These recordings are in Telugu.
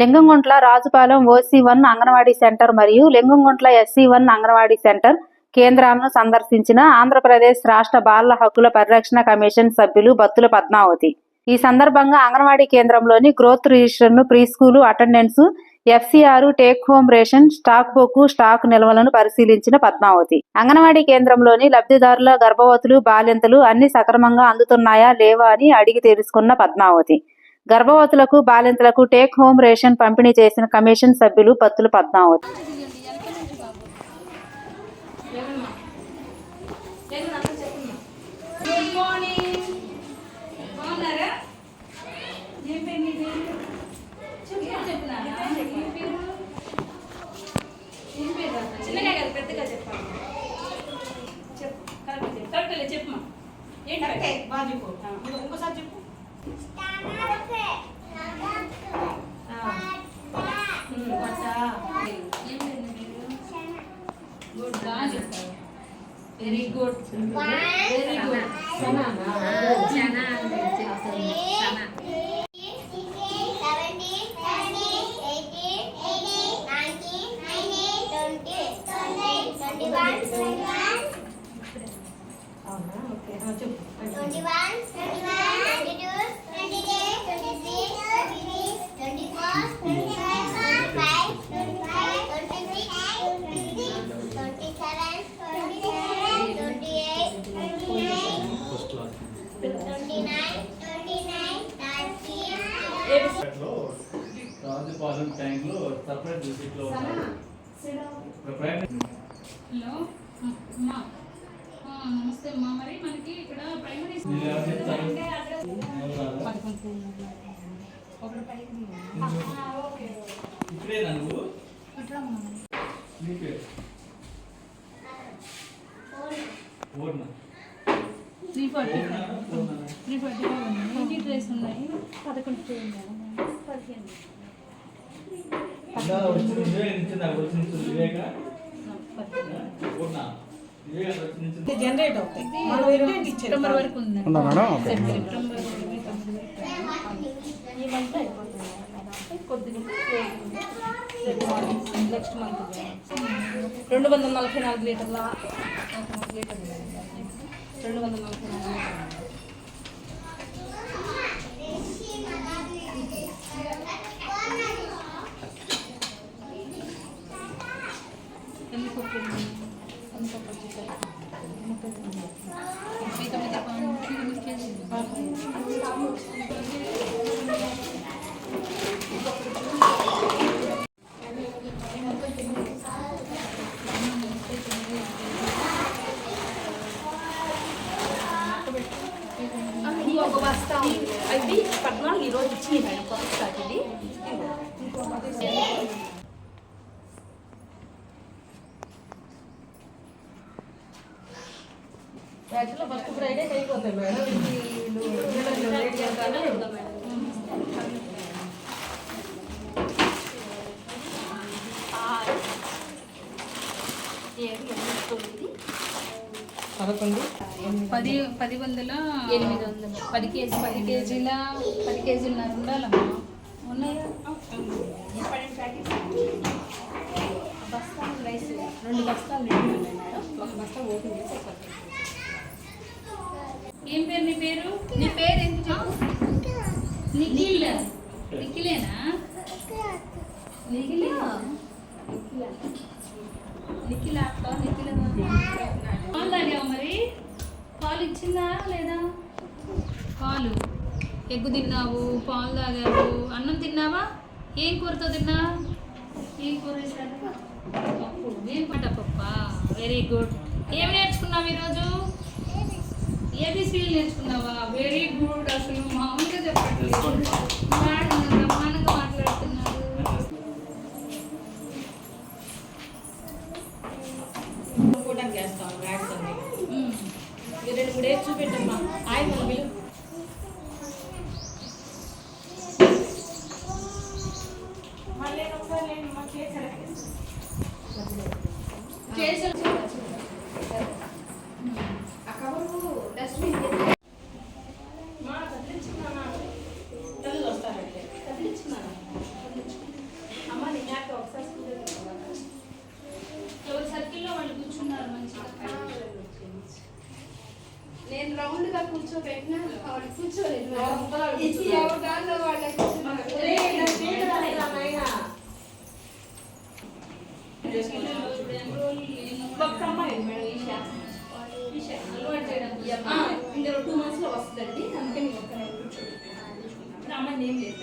Lingamguntla Rajupalem OC one Anganwadi centre మరియు Lingamguntla SC one Anganwadi centre కేంద్రాలను సందర్శించిన ఆంధ్రప్రదేశ్ రాష్ట్ర బాలల హక్కుల పరిరక్షణ కమిషన్ సభ్యులు బత్తుల పద్మావతి. ఈ సందర్భంగా అంగన్వాడీ కేంద్రంలోని growth రిజిస్టర్ను pre school attendance FCR take home ration stock book stock నిల్వలను పరిశీలించిన పద్మావతి. అంగన్వాడీ కేంద్రంలోని లబ్ధిదారుల గర్భవతులు బాలింతలు అన్ని సక్రమంగా అందుతున్నాయా లేవా అని అడిగి తెలుసుకున్న పద్మావతి. గర్భవతులకు బాలింతలకు టేక్ హోమ్ రేషన్ పంపిణీ చేసిన కమిషన్ సభ్యులు పత్తులు పద్మావతి చెప్పు చెప్పు కరెక్ట్ చెప్పు ఏంటి బాగా చెప్పు ఇంకోసారి చెప్పు ఉమ్, కొట్ట. ఏం పేరు నీ పేరు గుడ్ బాగా చెప్పావు వెరీ గుడ్ వెరీ గుడ్ సనానా? చాలా చేస్తుంది చాలా అవునా ఓకే ఆ, చెప్పు లో రాజుపాలెం ట్యాంక్లో సపరేట్ డిస్ట్రిక్ట్లో ఉన్నారు ప్రైవేట్ హలో అమ్మా. నమస్తే అమ్మా. మరి మనకి ఇక్కడ ప్రైమరీ నువ్వు. నీ పేరు? Three forty Purna three forty ఎన్ని డ్రెస్ ఉన్నాయి? పదకొండు పదిహేను ఇందా వచ్చిన వివేక్ నుంచి నాకు వచ్చిన వివేక పూర్ణ వివేక్ వచ్చి నుంచి ఇది జనరేట్ అవుతాయి మనం ఇంటెంట్ ఇచ్చేది సెప్టెంబర్. వరకు ఉంది. సెప్టెంబర్. ఈ మంత్ అయిపోతుంది. నెక్స్ట్ మంత్ రెండు వందల నలభై నాలుగు లీటర్ల లీటర్లు. రెండు వందల నలభై నాలుగు లీటర్లు ఎన్ని కొట్టింది ఎన్ని కొట్టింది ముప్పై తొమ్మిది పాయింట్ ఎనిమిది కేజీలు ఇది ఒక బస్తా ఉంది. అది పద్నాలుగు ఈ రోజు ఇచ్చింది మేడం కొత్త స్టాక్ ఇది యాక్చువల్గా ఫస్ట్ ఫ్రైడే అయిపోతాయి మేడం ఇది వీళ్ళు లేట్ చేస్తానే వెళ్దాం మేడం పదకొండు? పది పది వందల ఎనిమిది వందలు. పది కేజీ పది కేజీల పది కేజీలున్నర ఉండాలమ్మా. ఉన్నాయా? బస్తాలు రైస్ రెండు బస్తాలు నిండి ఉన్నాయి మేడం. ఒక బస్తా ఓపెన్ చేసి ఏం పేరు నీ పేరు? నీ పేరు ఏంటి చెప్పు. నిఖిల్. నిఖిలేనా? నిఖిల్. నిఖిల్ అక్క నిఖిల్ పాలు తాగావా మరి పాలు ఇచ్చిందా లేదా? పాలు. ఎగ్గు తిన్నావు పాలు తాగావు అన్నం తిన్నావా? ఏం కూరతో తిన్నా? ఏం కూర పప్పు. ఏం పంట పప్ప? వెరీ గుడ్ ఏం నేర్చుకున్నావు ఈరోజు? ఏబిసిలు నేర్చుకున్నావా? వెరీ గుడ్ అసలు మామూలుగా చెప్పట్లేదు. ఈ రెండు చూపెట్టమ్మా. ఆయన మన బిల్లు చేసాను ఆ కవరు డస్ట్బిన్ మా కదిలించుకున్నానా తల్లి వస్తారంటే కదిలించుకున్నానా ఒక్క అమ్మాయి మేడం ఈషా ఈషా అలవాటు చేయడం ఇందులో టూ మంత్స్లో వస్తుందండి అందుకని ఒక్క అమ్మ ఏం లేదు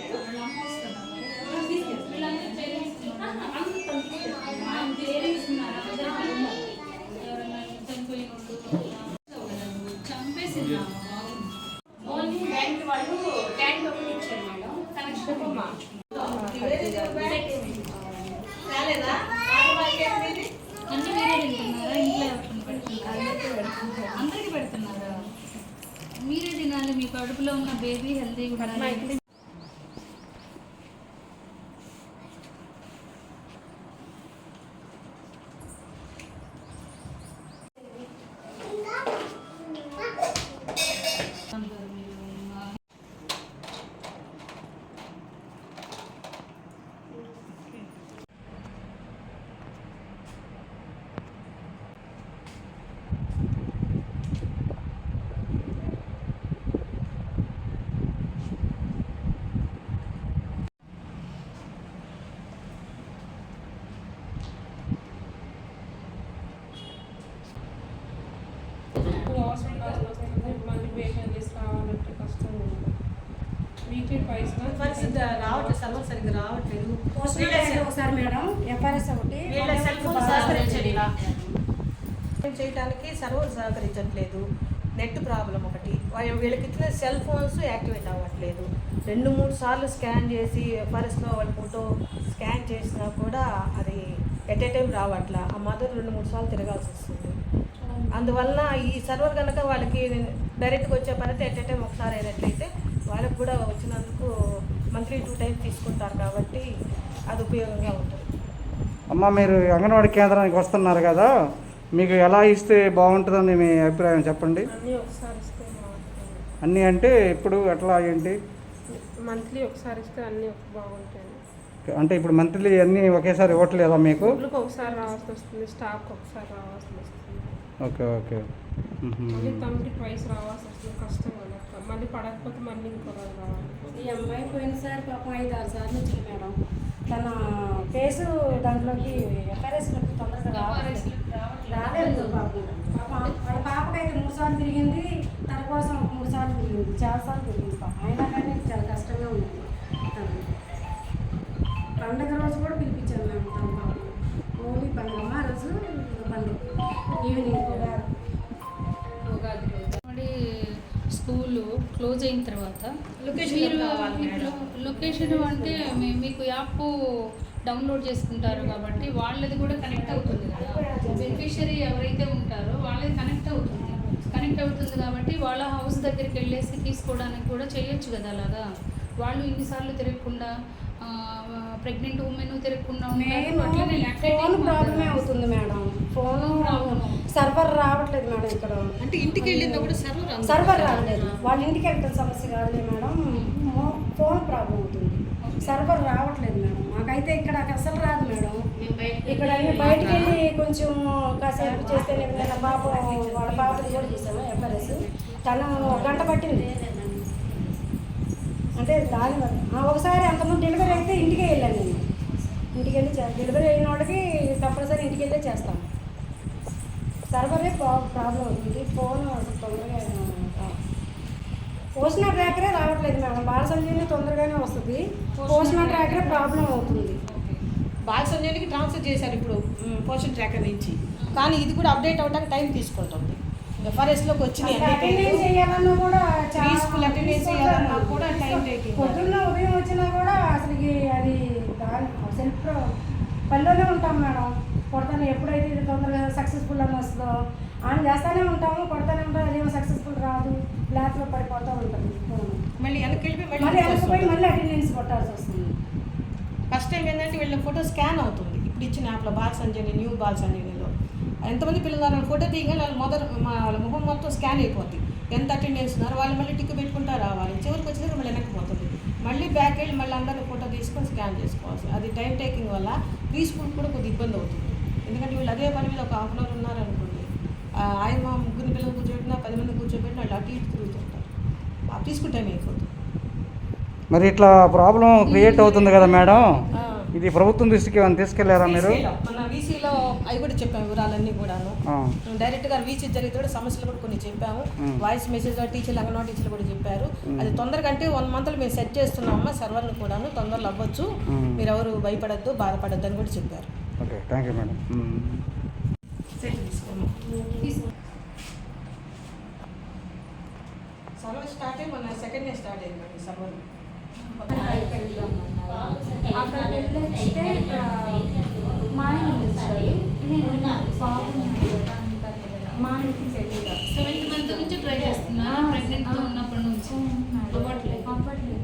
తినాలి మీ కడుపులో ఉన్న బేబీ హెల్తీగా ఉండాలి ఎక్కువ అవసరం వస్తుంది మళ్ళీ బేకరీ తీసుకురావాలంటే కష్టం వీక్లీ ట్వైస్ పరిస్థితి రావట్లేదు సర్వర్ సరిగ్గా రావట్లేదు ఒకసారి మేడం ఎఫ్ఆర్ఎస్ ఒకటి వీళ్ళ సెల్ ఫోన్ సహకరించట్లా చేయడానికి సర్వర్ సహకరించట్లేదు. నెట్ ప్రాబ్లం ఒకటి. వీళ్ళకి ఇచ్చిన సెల్ ఫోన్స్ యాక్టివేట్ అవ్వట్లేదు. రెండు మూడు సార్లు స్కాన్ చేసి ఎఫ్ఆర్ఎస్లో వాళ్ళ ఫోటో స్కాన్ చేసినా కూడా అది ఎట్ ఏ టైం రావట్లా. ఆ మదర్ రెండు మూడు సార్లు తిరగాల్సి వస్తుంది. అందువల్ల ఈ సర్వర్ కనుక వాళ్ళకి డైరెక్ట్గా వచ్చే పని అయితే ఎట్ ఏ టైం ఒకసారి అయినట్లయితే వాళ్ళకి కూడా వచ్చినందుకు మంత్లీ టూ టైం తీసుకుంటారు కాబట్టి అది ఉపయోగంగా ఉంటుంది. అమ్మ మీరు అంగన్వాడీ కేంద్రానికి వస్తున్నారు కదా? మీకు ఎలా ఇస్తే బాగుంటుందని మీ అభిప్రాయం చెప్పండి. అన్నీ ఒకసారి ఇస్తే బాగుంటుంది అన్నీ అంటే ఇప్పుడు ఎట్లా ఏంటి? మంత్లీ ఒకసారి ఇస్తే అన్నీ బాగుంటాయి అంటే ఇప్పుడు మంత్లీ అన్నీ ఒకేసారి ఇవ్వట్లేదా మీకు? ఒకసారి రావాల్సి వస్తుంది స్టాక్ ఒకసారి రావాల్సి వస్తుంది. Okay okay. మళ్ళీ తమకి ట్వైస్ రావాల్సి వస్తుంది కష్టం కదా. మళ్ళీ పడకపోతే మళ్ళీ ఇంకో రోజు రావాలి. ఈ అమ్మాయి పోయినసారి పాపం ఐదు ఆరు సార్లు వచ్చింది మేడం. తన కేసు దాంట్లోకి ఎఫ్ఆర్ఎస్ తొందరగా రావట్లేదు. రాలేదు పాపం పాప వాళ్ళ పాపకైతే మూడు సార్లు తిరిగింది తన కోసం మూడు సార్లు తిరిగింది చాలా సార్లు తిరిగింది పాపం. అయినా కానీ చాలా కష్టంగా ఉంది. తనకి. పండగ రోజు కూడా పిలిపించాను మేము తన పాపం ఓన్లీ పండుగ రోజు పండుగ. ఈవినింగ్ కూడా స్కూల్ క్లోజ్ అయిన తర్వాత. లొకేషన్ అంటే మీకు యాప్ డౌన్లోడ్ చేసుకుంటారు కాబట్టి వాళ్ళది కూడా కనెక్ట్ అవుతుంది కదా బెనిఫిషరీ ఎవరైతే ఉంటారో వాళ్ళది కనెక్ట్ అవుతుంది కనెక్ట్ అవుతుంది కాబట్టి వాళ్ళ హౌస్ దగ్గరికి వెళ్ళేసి తీసుకోవడానికి కూడా చేయొచ్చు కదా అలాగా వాళ్ళు ఇన్నిసార్లు తిరగకుండా ప్రెగ్నెంట్ ఉమెన్ తిరగకుండా అట్లనే ప్రాబ్లమే mother. అవుతుంది మేడం ఫోన్. సర్వర్ రావట్లేదు మేడం ఇక్కడ. అంటే ఇంటికి వెళ్ళిందా కూడా సర్వర్ సర్వర్ రావట్లేదు. వాళ్ళ ఇంటికి వెళ్ళటం సమస్య కాదులే మేడం. ఫోన్ ప్రాబ్లం అవుతుంది. సర్వర్ రావట్లేదు మేడం. మాకైతే ఇక్కడ అసలు రాదు మేడం. ఇక్కడ బయటికి వెళ్ళి కొంచెం కాసేపు చేస్తే నిన్న పాప వాళ్ళ పాపది కూడా చేసాము ఎఫ్ఆర్ఎస్ తను ఒక గంట పట్టింది. అంటే దాని ఒకసారి అంతకుముందు డెలివరీ అయితే ఇంటికే వెళ్ళాను నేను. ఇంటికి వెళ్ళి డెలివరీ అయిన వాళ్ళకి కంపల్సరీ ఇంటికి వెళ్ళే చేస్తాం సర్వరే ప్రా- ప్రాబ్లం అవుతుంది. ఫోన్ అసలు తొందరగా. పోషణ ట్రాకరే రావట్లేదు మేడం. బాల సంజీవని తొందరగానే వస్తుంది. పోషణ ట్రాకరే ప్రాబ్లం అవుతుంది. బాగా సంజయ్కి ట్రాన్స్ఫర్ చేశారు ఇప్పుడు పోషన్ ట్రాకర్ నుంచి. కానీ ఇది కూడా అప్డేట్ అవ్వడానికి టైం తీసుకుంటుంది. ఎఫ్ఆర్ఎస్లోకి వచ్చినాయి అటెండెన్స్. చేయాలన్నా కూడా attendance చేయాలన్నా కూడా taking. పొద్దున్న ఉదయం వచ్చినా కూడా అసలుకి అది సెల్ఫ్ పల్లెలోనే ఉంటాం మేడం. కొడతాను ఎప్పుడైతే ఇది తొందరగా సక్సెస్ఫుల్ అని వస్తుందో ఆన్ చేస్తానే ఉంటాము కొడతానే ఉంటాం అదేమో సక్సెస్ఫుల్ రాదు బ్లాక్లో పడిపోతూ ఉంటుంది. మళ్ళీ వెళ్ళిపోయి మళ్ళీ మళ్ళీ అటెండెన్స్ కొట్టాల్సి వస్తుంది. ఫస్ట్ టైం ఏంటంటే వీళ్ళ ఫోటో స్కాన్ అవుతుంది. ఇప్పుడు ఇచ్చిన యాప్లో బాల్ సంజయ్ న్యూ బాల్ సంజయ్లో ఎంతమంది పిల్లలు ఉన్నారు ఫోటో తీయగానే వాళ్ళ మొదటి వాళ్ళ ముఖం మొత్తం స్కాన్ అయిపోద్ది. ఎంత అటెండెన్స్ ఉన్నారు వాళ్ళు మళ్ళీ టిక్ పెట్టుకుంటా రావాలి. చివరికి వచ్చేసరికి మళ్ళీ వెనక్కి పోతుంది. మళ్ళీ బ్యాక్ వెళ్ళి మళ్ళీ అందరిని ఫోటో తీసుకొని స్కాన్ చేసుకోవాలి. అది టైం టేకింగ్ వల్ల ప్రీ స్కూల్ కూడా కొద్దిగా ఇబ్బంది అవుతుంది. ఎందుకంటే వీళ్ళు అదే పని మీద ఒక హాఫ్ అన్ అవర్ ఉన్నారనుకోండి ఆయన ముగ్గురు పిల్లలు కూర్చోబెట్టినా పది మంది కూర్చోబెట్టినా వాళ్ళు అటు ఇటు తిరుగుతుంటారు. ఆ తీసుకుంటే మీకు మరి ఇట్లా ప్రాబ్లం క్రియేట్ అవుతుంది కదా మేడం. ఇది ప్రభుత్వం దృష్టికి ఏమైనా తీసుకెళ్ళారా మీరు? మన వీసీలో అవి కూడా చెప్పాము వివరాలన్నీ కూడాను. ఆ, డైరెక్ట్గా వీసీ జరిగితే కూడా సమస్యలు కూడా కొన్ని చెప్పాము. వాయిస్ మెసేజ్ టీచర్లు అంగన్వాడీ టీచర్లు కూడా చెప్పారు. అది తొందరగా అంటే వన్ మంత్లో మేము సెట్ చేస్తున్నామమ్మా సర్వర్ని కూడాను తొందరలో అవ్వచ్చు. మీరు ఎవరు భయపడద్దు బాధపడద్దు అని కూడా చెప్పారు. Okay thank you madam. Server start అయ్యి సెకండ్ డే స్టార్ట్ అయింది సర్వర్ అక్కడ వెళ్ళొస్తే మా ఆయన నేను మా ఆయనకి తెలియదు సెవెంత్ మంత్ నుంచి. ట్రై చేస్తున్నా ప్రెగ్నెంట్గా ఉన్నప్పటి నుంచి అవ్వట్లేదు అవ్వట్లేదు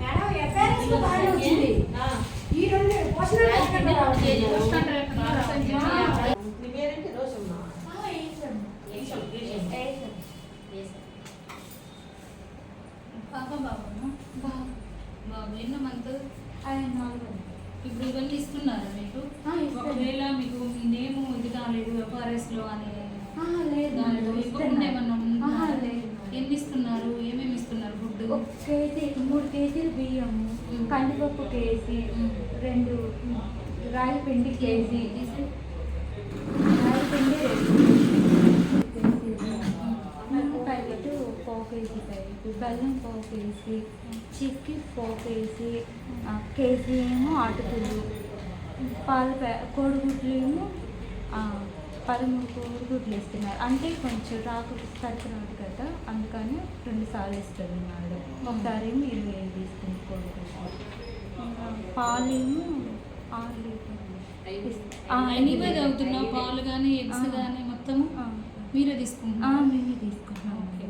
మేడం ఎఫ్ఐఆర్ఎస్లో బాగానే వచ్చింది ఈ రెండు పోషణ ఎక్కడ రావట్లేదు నీ పేరేంటి రోజమ్మా పాప బాబునా బాబు ఎన్నో మంత్ ఆయన నాలుగు ఇప్పుడు ఇవన్నీ ఇస్తున్నారా మీకు ఆ, ఒకవేళ మీకు మీ నేమ్ ఇది కాలేదు ఎఫ్ఆర్ఎస్లో అని ఆ, ఇస్తున్నారు. ఎన్ని ఇస్తున్నారు ఏమేమి ఇస్తున్నారు ఫుడ్ ఒక కేజీ మూడు కేజీలు బియ్యము కందిపప్పు కేజీ రెండు రాగి పిండి కేజీ. రాగి పిండి రెండు ప్యాకెట్ పావు కేజీ ప్యాకెట్ బెల్లం పావు కేజీ చిక్కి పావు కేజీ కేజీ ఏమో అటుకులు పాల కోడిగుడ్లు ఏమో పదమూడు కోడిగుడ్లు ఇస్తున్నారు అంటే కొంచెం రాకు తడికి రాదు కదా అందుకని రెండు సార్లు ఇస్తుంది మేడం. ఒకసారి ఏమో ఇరవై ఐదు ఇస్తుంది కోడిగుడ్లు పాలేమో ఎనీవే తాగుతున్నావు పాలు కానీ ఎగ్స్. కానీ మొత్తము. మీరే ఆ, తీసుకుంటున్నావు మేమే తీసుకుంటున్నాం. ఓకే.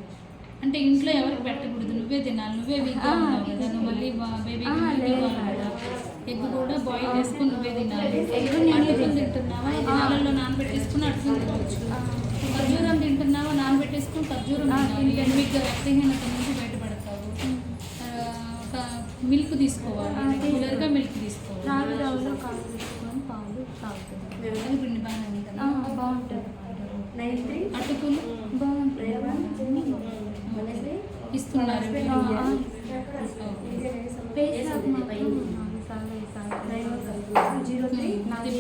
అంటే ఇంట్లో ఎవరికి పెట్టకూడదు? నువ్వే తినాలి. నువ్వే వీక్ ఆ, ఉన్నావు కదా నువ్వు మళ్ళీ బేబీ ఆ, లేదు కదా. ఎగ్ కూడా బాయిల్ చేసుకుని నువ్వే తినాలి. తింటాను. తింటున్నావా. నాళ్ళలో నానబెట్టేసుకుని తినవచ్చు ఖర్జూరం తింటున్నావా? నానబెట్టేసుకుని ఖర్జూరం తినాలి. తింటాను. ఎనిమిది రక్తహీనత నుంచి బయటపడతావు. మిల్క్ తీసుకోవాలి. రెగ్యులర్గా మిల్క్ తీసుకోవాలి రాగి జావలో కాలు పాలు బాగుంటుంది. అటుకులు ఇస్తున్నారు.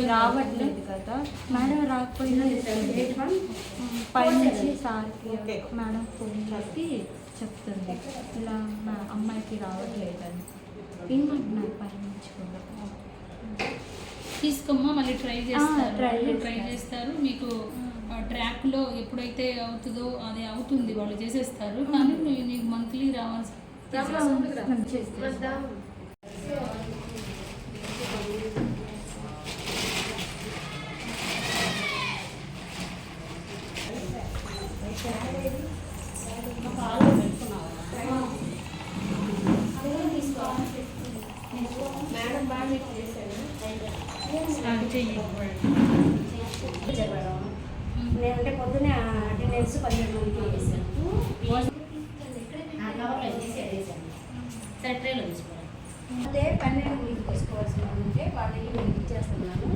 రావట్లేదు కదా. మేడం రాకపోయినా పైనుంచి సార్కి ఓకే. మేడం ఫోన్ చేసి చెప్తుంది. ఇలా మా అమ్మాయికి రావట్లేదని. ఏమంటున్నారు పైనుంచి కూడా? తీసుకోమ్మా మళ్ళీ ట్రై చేస్తారు ట్రై చేస్తారు. చేస్తారు. మీకు ట్రాక్లో ఎప్పుడైతే అవుతుందో అది అవుతుంది వాళ్ళు చేసేస్తారు. కానీ నీకు మంత్లీ రావాల్సి చేస్తాను నేనంటే పొద్దునే అటెండెన్స్ పదిహేడు మందికి వేసాను అదే పన్నెండు మందికి తీసుకోవాల్సిన ఉంటే వాళ్ళకి నేను ఇచ్చేస్తున్నాను.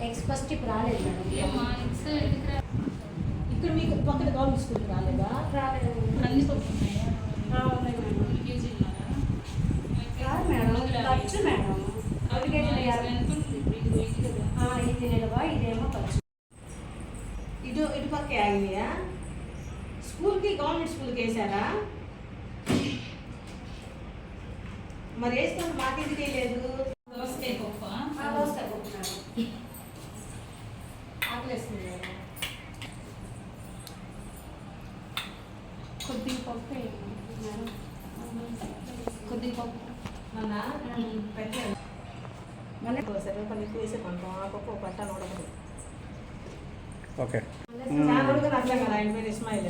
నెక్స్ట్ ఫస్ట్ ఇప్పుడు రాలేదు మేడం. ఇక్కడ మీకు పక్కన గవర్నమెంట్ స్కూల్ రాలేదా? రాలేదు అన్ని పప్పున్నాయా? ఆ, ఉన్నాయి మేడం రెండు కేజీలున్నారా? కాదు మేడం ఖర్చు మేడం అది అప్లికేషన్ ఎంత వేయాలి. ఉంటుంది? ఇప్పుడు ఇది వెయ్యి కదా. ఆ, ఇది నిలవ ఇదేమో ఖర్చు ఇటు ఇటు పక్కే ఆగినాయా స్కూల్కి గవర్నమెంట్ స్కూల్కి వేసారా మరి వేసుకుంటే మాకెందుకే లేదు. దోసకాయ పప్పా? ఆ, వస్తాయి పప్పు ఆకలేస్తుంది మేడం. కొద్దిగా పప్పు కొద్దిగా పప్పు. మొన్న పెట్టలేదు. మొన్న సరే పని ఎక్కువ వేసే పంట ఆ పప్పు ఒక పట్ట నూడకదు ఓకే. రోజులు అట్లా కదా ఆయన పేరు ఇస్మాయిల్